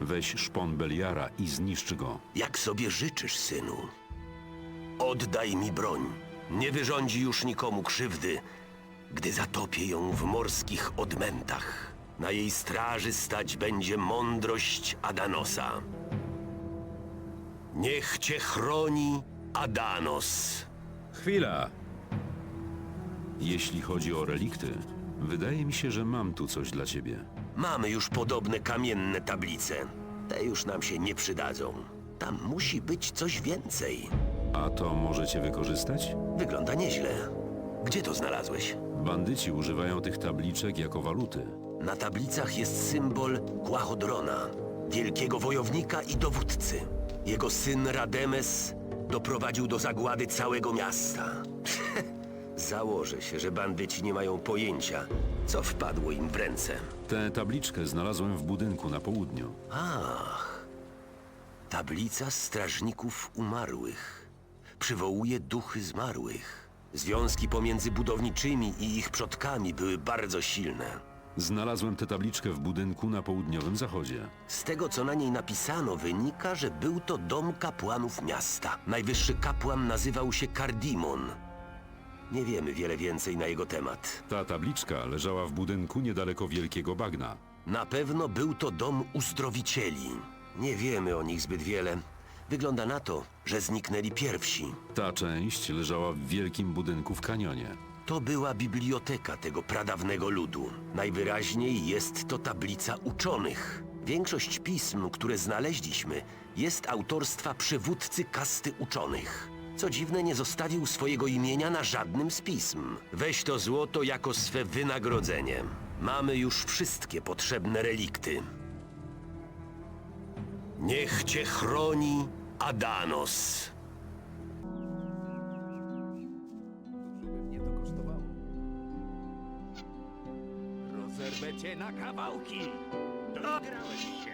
Weź szpon Beliara i zniszcz go. Jak sobie życzysz, synu. Oddaj mi broń. Nie wyrządzi już nikomu krzywdy, gdy zatopię ją w morskich odmętach. Na jej straży stać będzie mądrość Adanosa. Niech cię chroni Adanos. Chwila! Jeśli chodzi o relikty, wydaje mi się, że mam tu coś dla ciebie. Mamy już podobne kamienne tablice. Te już nam się nie przydadzą. Tam musi być coś więcej. A to możecie wykorzystać? Wygląda nieźle. Gdzie to znalazłeś? Bandyci używają tych tabliczek jako waluty. Na tablicach jest symbol Kłachodrona, wielkiego wojownika i dowódcy. Jego syn Rademes doprowadził do zagłady całego miasta. Założę się, że bandyci nie mają pojęcia, co wpadło im w ręce. Tę tabliczkę znalazłem w budynku na południu. Ach, tablica strażników umarłych. Przywołuje duchy zmarłych. Związki pomiędzy budowniczymi i ich przodkami były bardzo silne. Znalazłem tę tabliczkę w budynku na południowym zachodzie. Z tego, co na niej napisano, wynika, że był to dom kapłanów miasta. Najwyższy kapłan nazywał się Kardimon. Nie wiemy wiele więcej na jego temat. Ta tabliczka leżała w budynku niedaleko Wielkiego Bagna. Na pewno był to dom uzdrowicieli. Nie wiemy o nich zbyt wiele. Wygląda na to, że zniknęli pierwsi. Ta część leżała w wielkim budynku w kanionie. To była biblioteka tego pradawnego ludu. Najwyraźniej jest to tablica uczonych. Większość pism, które znaleźliśmy, jest autorstwa przywódcy kasty uczonych. Co dziwne, nie zostawił swojego imienia na żadnym z pism. Weź to złoto jako swe wynagrodzenie. Mamy już wszystkie potrzebne relikty. Niech cię chroni Adanos. Rozerwę cię na kawałki! Dograłeś się!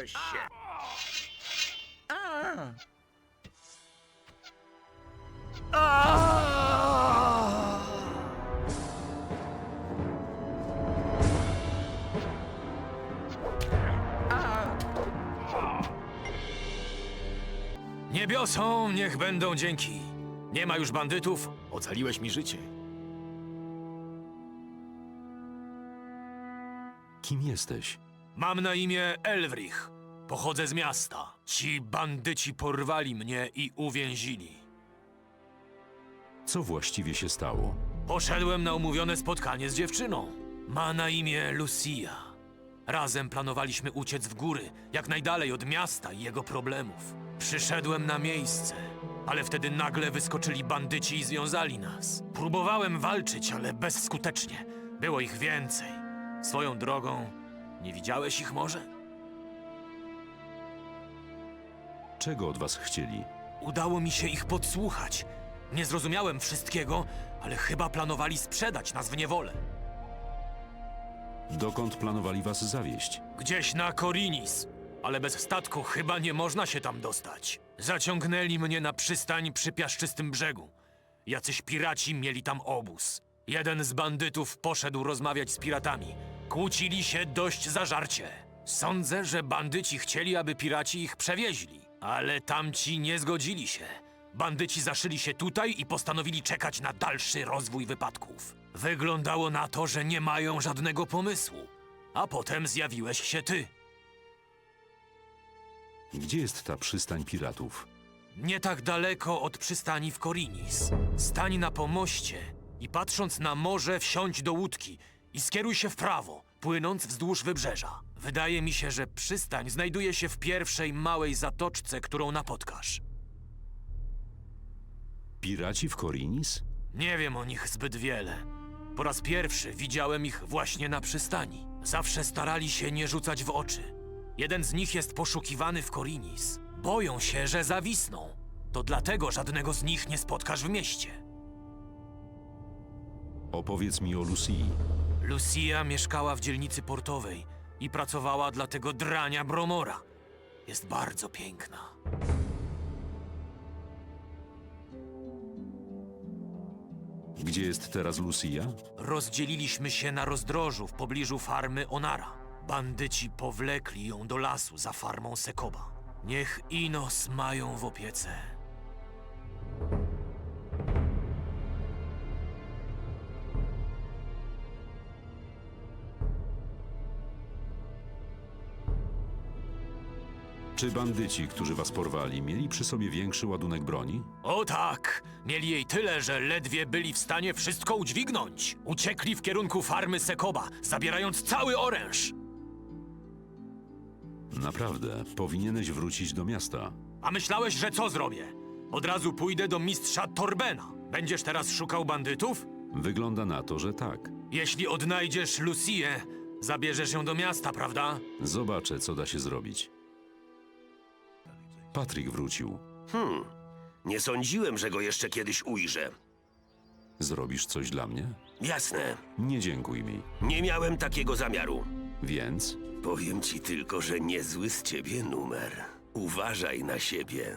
Doigrałeś się! Niebiosom niech będą dzięki. Nie ma już bandytów, ocaliłeś mi życie. Kim jesteś? Mam na imię Elwrich. Pochodzę z miasta. Ci bandyci porwali mnie i uwięzili. Co właściwie się stało? Poszedłem na umówione spotkanie z dziewczyną. Ma na imię Lucia. Razem planowaliśmy uciec w góry, jak najdalej od miasta i jego problemów. Przyszedłem na miejsce, ale wtedy nagle wyskoczyli bandyci i związali nas. Próbowałem walczyć, ale bezskutecznie. Było ich więcej. Swoją drogą, nie widziałeś ich może? Czego od was chcieli? Udało mi się ich podsłuchać. Nie zrozumiałem wszystkiego, ale chyba planowali sprzedać nas w niewolę. Dokąd planowali was zawieść? Gdzieś na Korinis, ale bez statku chyba nie można się tam dostać. Zaciągnęli mnie na przystań przy piaszczystym brzegu. Jacyś piraci mieli tam obóz. Jeden z bandytów poszedł rozmawiać z piratami. Kłócili się dość zażarcie. Sądzę, że bandyci chcieli, aby piraci ich przewieźli, ale tamci nie zgodzili się. Bandyci zaszyli się tutaj i postanowili czekać na dalszy rozwój wypadków. Wyglądało na to, że nie mają żadnego pomysłu. A potem zjawiłeś się ty. Gdzie jest ta przystań piratów? Nie tak daleko od przystani w Korinis. Stań na pomoście i patrząc na morze wsiądź do łódki i skieruj się w prawo, płynąc wzdłuż wybrzeża. Wydaje mi się, że przystań znajduje się w pierwszej małej zatoczce, którą napotkasz. Piraci w Korinis? Nie wiem o nich zbyt wiele. Po raz pierwszy widziałem ich właśnie na przystani. Zawsze starali się nie rzucać w oczy. Jeden z nich jest poszukiwany w Korinis. Boją się, że zawisną. To dlatego żadnego z nich nie spotkasz w mieście. Opowiedz mi o Lucii. Lucia mieszkała w dzielnicy portowej i pracowała dla tego drania Bromora. Jest bardzo piękna. Gdzie jest teraz Lucia? Rozdzieliliśmy się na rozdrożu w pobliżu farmy Onara. Bandyci powlekli ją do lasu za farmą Sekoba. Niech Inos mają w opiece. Czy bandyci, którzy was porwali, mieli przy sobie większy ładunek broni? O tak! Mieli jej tyle, że ledwie byli w stanie wszystko udźwignąć. Uciekli w kierunku farmy Sekoba, zabierając cały oręż. Naprawdę, powinieneś wrócić do miasta. A myślałeś, że co zrobię? Od razu pójdę do mistrza Torbena. Będziesz teraz szukał bandytów? Wygląda na to, że tak. Jeśli odnajdziesz Lucię, zabierzesz ją do miasta, prawda? Zobaczę, co da się zrobić. Patryk wrócił. Hmm, nie sądziłem, że go jeszcze kiedyś ujrzę. Zrobisz coś dla mnie? Jasne, Nie dziękuj mi. nie miałem takiego zamiaru. Więc? Powiem ci tylko, że niezły z ciebie numer. Uważaj na siebie.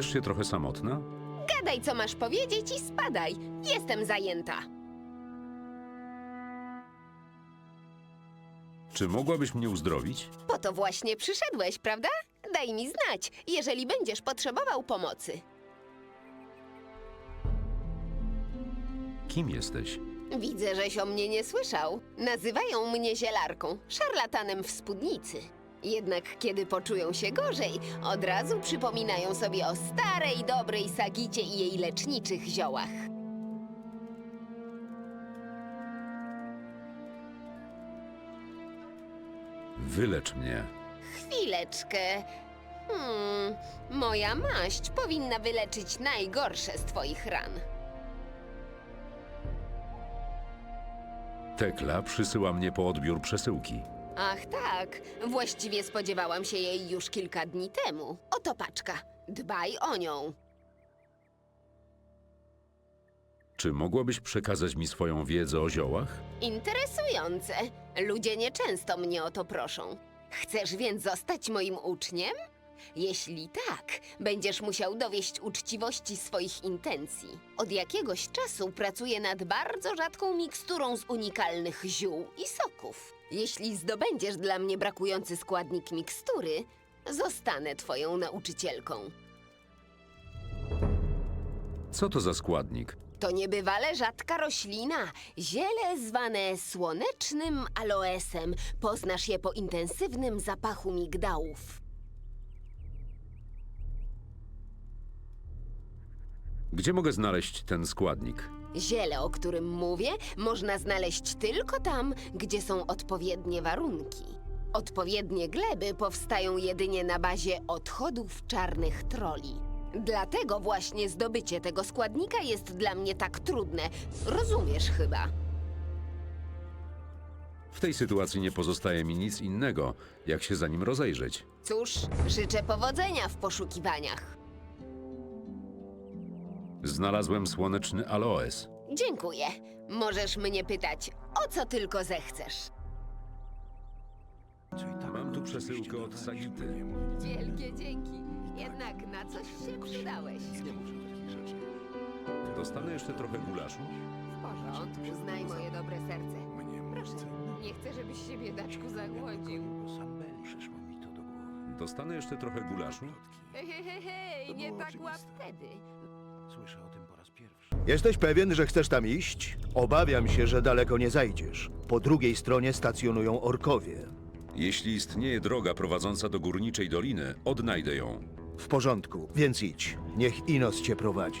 Czujesz się trochę samotna? Gadaj, co masz powiedzieć i spadaj. Jestem zajęta. Czy mogłabyś mnie uzdrowić? Po to właśnie przyszedłeś, prawda? Daj mi znać, jeżeli będziesz potrzebował pomocy. Kim jesteś? Widzę, żeś o mnie nie słyszał. Nazywają mnie zielarką, szarlatanem w spódnicy. Jednak kiedy poczują się gorzej, od razu przypominają sobie o starej, dobrej Sagicie i jej leczniczych ziołach. Wylecz mnie. Chwileczkę. Hmm, moja maść powinna wyleczyć najgorsze z twoich ran. Tekla przysyła mnie po odbiór przesyłki. Ach tak, właściwie spodziewałam się jej już kilka dni temu. Oto paczka. Dbaj o nią. Czy mogłabyś przekazać mi swoją wiedzę o ziołach? Interesujące. Ludzie nieczęsto mnie o to proszą. Chcesz więc zostać moim uczniem? Jeśli tak, będziesz musiał dowieść uczciwości swoich intencji. Od jakiegoś czasu pracuję nad bardzo rzadką miksturą z unikalnych ziół i soków. Jeśli zdobędziesz dla mnie brakujący składnik mikstury, zostanę twoją nauczycielką. Co to za składnik? To niebywale rzadka roślina, ziele zwane słonecznym aloesem. Poznasz je po intensywnym zapachu migdałów. Gdzie mogę znaleźć ten składnik? Ziele, o którym mówię, można znaleźć tylko tam, gdzie są odpowiednie warunki. Odpowiednie gleby powstają jedynie na bazie odchodów czarnych troli. Dlatego właśnie zdobycie tego składnika jest dla mnie tak trudne. Rozumiesz chyba? W tej sytuacji nie pozostaje mi nic innego, jak się za nim rozejrzeć. Cóż, życzę powodzenia w poszukiwaniach. Znalazłem słoneczny aloes. Dziękuję. Możesz mnie pytać o co tylko zechcesz. Mam tu przesyłkę od Sagity. Wielkie dzięki. Jednak na coś się przydałeś. Dostanę jeszcze trochę gulaszu? W porządku, znaj moje dobre serce. Proszę, nie chcę, żebyś się biedaczku zagłodził. Dostanę jeszcze trochę gulaszu? Hej, hej, hej, hej, nie tak łap wtedy. Jesteś pewien, że chcesz tam iść? Obawiam się, że daleko nie zajdziesz. Po drugiej stronie stacjonują orkowie. Jeśli istnieje droga prowadząca do górniczej doliny, odnajdę ją. W porządku, więc idź. Niech Inos cię prowadzi.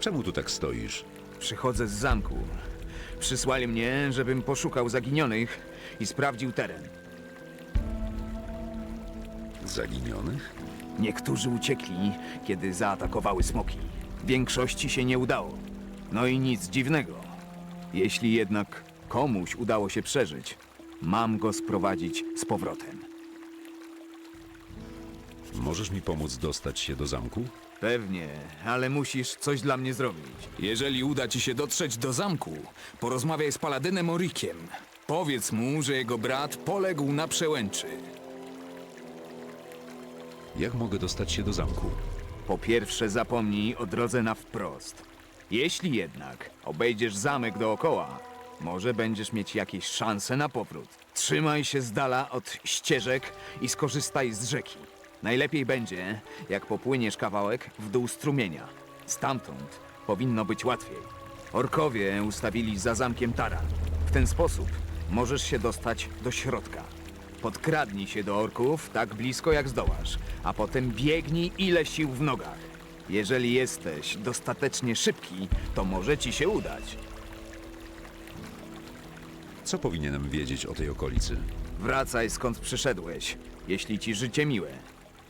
Czemu tu tak stoisz? Przychodzę z zamku. Przysłali mnie, żebym poszukał zaginionych i sprawdził teren. Zaginionych? Niektórzy uciekli, kiedy zaatakowały smoki. Większości się nie udało. No i nic dziwnego. Jeśli jednak komuś udało się przeżyć, mam go sprowadzić z powrotem. Możesz mi pomóc dostać się do zamku? Pewnie, ale musisz coś dla mnie zrobić. Jeżeli uda ci się dotrzeć do zamku, porozmawiaj z paladynem Orikiem. Powiedz mu, że jego brat poległ na przełęczy. Jak mogę dostać się do zamku? Po pierwsze zapomnij o drodze na wprost. Jeśli jednak obejdziesz zamek dookoła, może będziesz mieć jakieś szanse na powrót. Trzymaj się z dala od ścieżek i skorzystaj z rzeki. Najlepiej będzie, jak popłyniesz kawałek w dół strumienia. Stamtąd powinno być łatwiej. Orkowie ustawili za zamkiem taran. W ten sposób możesz się dostać do środka. Podkradnij się do orków tak blisko jak zdołasz, a potem biegnij ile sił w nogach. Jeżeli jesteś dostatecznie szybki, to może ci się udać. Co powinienem wiedzieć o tej okolicy? Wracaj skąd przyszedłeś, jeśli ci życie miłe.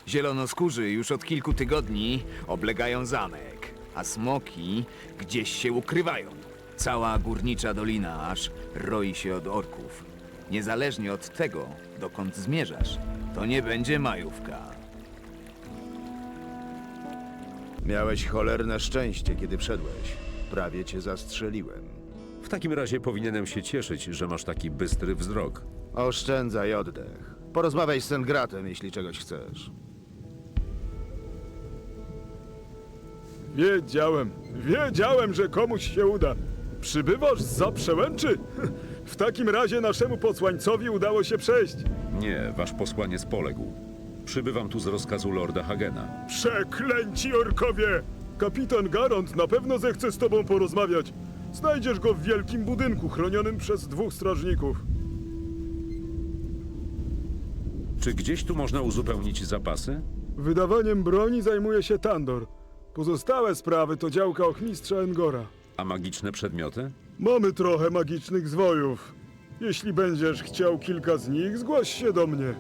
Zielonoskórzy już od kilku tygodni oblegają zamek, a smoki gdzieś się ukrywają. Cała górnicza dolina aż roi się od orków. Niezależnie od tego, dokąd zmierzasz, to nie będzie majówka. Miałeś cholerne szczęście, kiedy wszedłeś. Prawie cię zastrzeliłem. W takim razie powinienem się cieszyć, że masz taki bystry wzrok. Oszczędzaj oddech. Porozmawiaj z Sengratem, jeśli czegoś chcesz. Wiedziałem, wiedziałem, że komuś się uda. Przybywasz za przełęczy? W takim razie naszemu posłańcowi udało się przejść. Nie, wasz posłaniec poległ. Przybywam tu z rozkazu lorda Hagena. Przeklęci orkowie! Kapitan Garant na pewno zechce z tobą porozmawiać. Znajdziesz go w wielkim budynku chronionym przez dwóch strażników. Czy gdzieś tu można uzupełnić zapasy? Wydawaniem broni zajmuje się Tandor. Pozostałe sprawy to działka ochmistrza Engora. A magiczne przedmioty? Mamy trochę magicznych zwojów. Jeśli będziesz chciał kilka z nich, zgłoś się do mnie.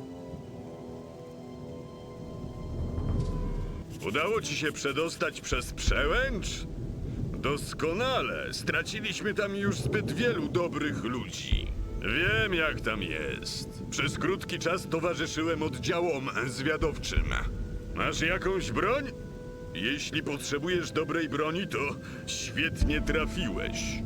Udało ci się przedostać przez przełęcz? Doskonale. Straciliśmy tam już zbyt wielu dobrych ludzi. Wiem, jak tam jest. Przez krótki czas towarzyszyłem oddziałom zwiadowczym. Masz jakąś broń? Jeśli potrzebujesz dobrej broni, to świetnie trafiłeś.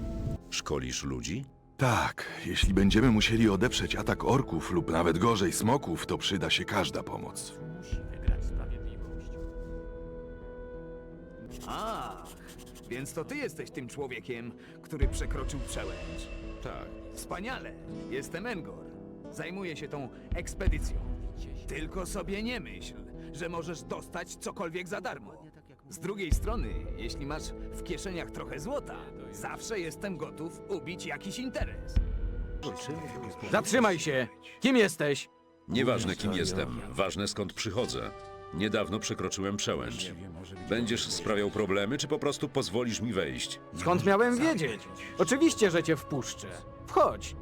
Szkolisz ludzi? Tak, jeśli będziemy musieli odeprzeć atak orków lub nawet gorzej smoków, to przyda się każda pomoc. Ach, więc to ty jesteś tym człowiekiem, który przekroczył przełęcz. Tak. Wspaniale, jestem Engor. Zajmuję się tą ekspedycją. Tylko sobie nie myśl, że możesz dostać cokolwiek za darmo. Z drugiej strony, jeśli masz w kieszeniach trochę złota, zawsze jestem gotów ubić jakiś interes. Zatrzymaj się! Kim jesteś? Nieważne kim jestem, ważne skąd przychodzę. Niedawno przekroczyłem przełęcz. Będziesz sprawiał problemy, czy po prostu pozwolisz mi wejść? Skąd miałem wiedzieć? Oczywiście, że cię wpuszczę. Wchodź.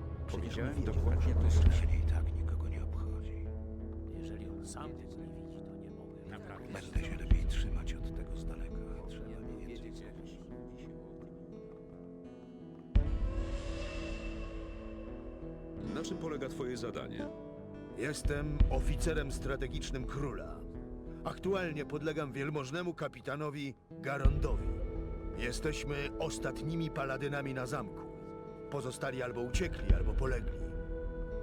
Czym polega twoje zadanie? Jestem oficerem strategicznym króla. Aktualnie podlegam wielmożnemu kapitanowi Garondowi. Jesteśmy ostatnimi paladynami na zamku. Pozostali albo uciekli, albo polegli.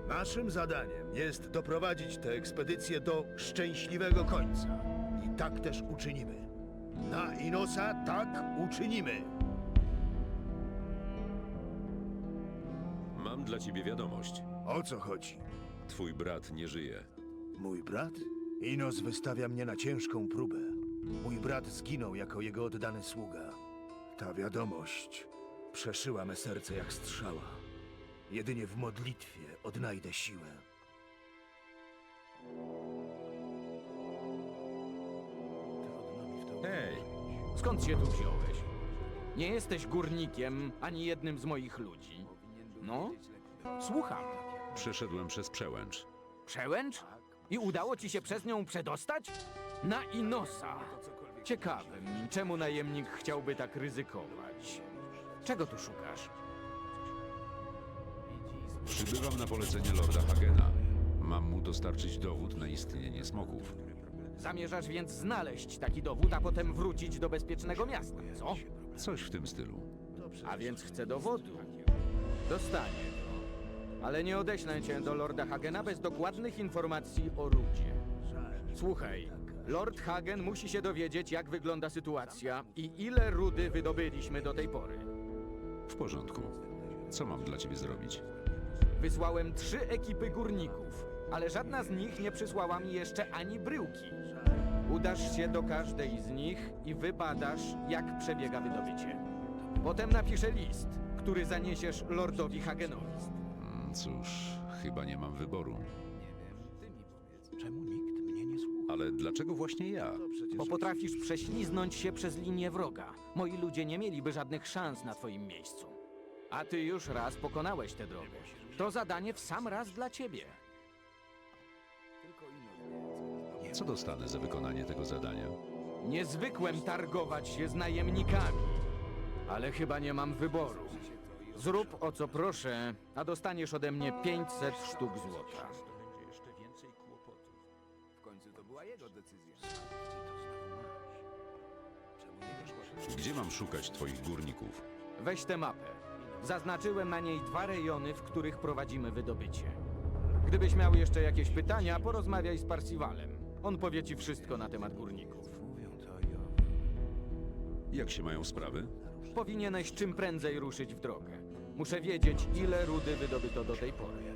Naszym zadaniem jest doprowadzić tę ekspedycję do szczęśliwego końca. I tak też uczynimy. Na Inosa tak uczynimy. Mam dla ciebie wiadomość. O co chodzi? Twój brat nie żyje. Mój brat? Inos wystawia mnie na ciężką próbę. Mój brat zginął jako jego oddany sługa. Ta wiadomość przeszyła me serce jak strzała. Jedynie w modlitwie odnajdę siłę. Hej! Skąd się tu wziąłeś? Nie jesteś górnikiem ani jednym z moich ludzi. No? Słucham. Przeszedłem przez przełęcz. Przełęcz? I udało ci się przez nią przedostać? Na Inosa. Ciekawe mi, czemu najemnik chciałby tak ryzykować. Czego tu szukasz? Przybywam na polecenie lorda Hagena. Mam mu dostarczyć dowód na istnienie smoków. Zamierzasz więc znaleźć taki dowód, a potem wrócić do bezpiecznego miasta, co? Coś w tym stylu. A więc chcę dowodu. Dostanie. Ale nie odeślę cię do Lorda Hagena bez dokładnych informacji o Rudzie. Słuchaj, Lord Hagen musi się dowiedzieć, jak wygląda sytuacja i ile rudy wydobyliśmy do tej pory. W porządku. Co mam dla ciebie zrobić? Wysłałem trzy ekipy górników, ale żadna z nich nie przysłała mi jeszcze ani bryłki. Udasz się do każdej z nich i wybadasz, jak przebiega wydobycie. Potem napiszę list, który zaniesiesz Lordowi Hagenowi. Cóż, chyba nie mam wyboru. Ale dlaczego właśnie ja? Bo potrafisz prześliznąć się przez linię wroga. Moi ludzie nie mieliby żadnych szans na twoim miejscu. A ty już raz pokonałeś tę drogę. To zadanie w sam raz dla ciebie. Co dostanę za wykonanie tego zadania? Nie zwykłem targować się z najemnikami, ale chyba nie mam wyboru. Zrób o co proszę, a dostaniesz ode mnie 500 sztuk złota. W końcu to była jego decyzja. Gdzie mam szukać twoich górników? Weź tę mapę. Zaznaczyłem na niej dwa rejony, w których prowadzimy wydobycie. Gdybyś miał jeszcze jakieś pytania, porozmawiaj z Parsivalem. On powie ci wszystko na temat górników. Jak się mają sprawy? Powinieneś czym prędzej ruszyć w drogę. Muszę wiedzieć, ile rudy wydobyto do tej pory.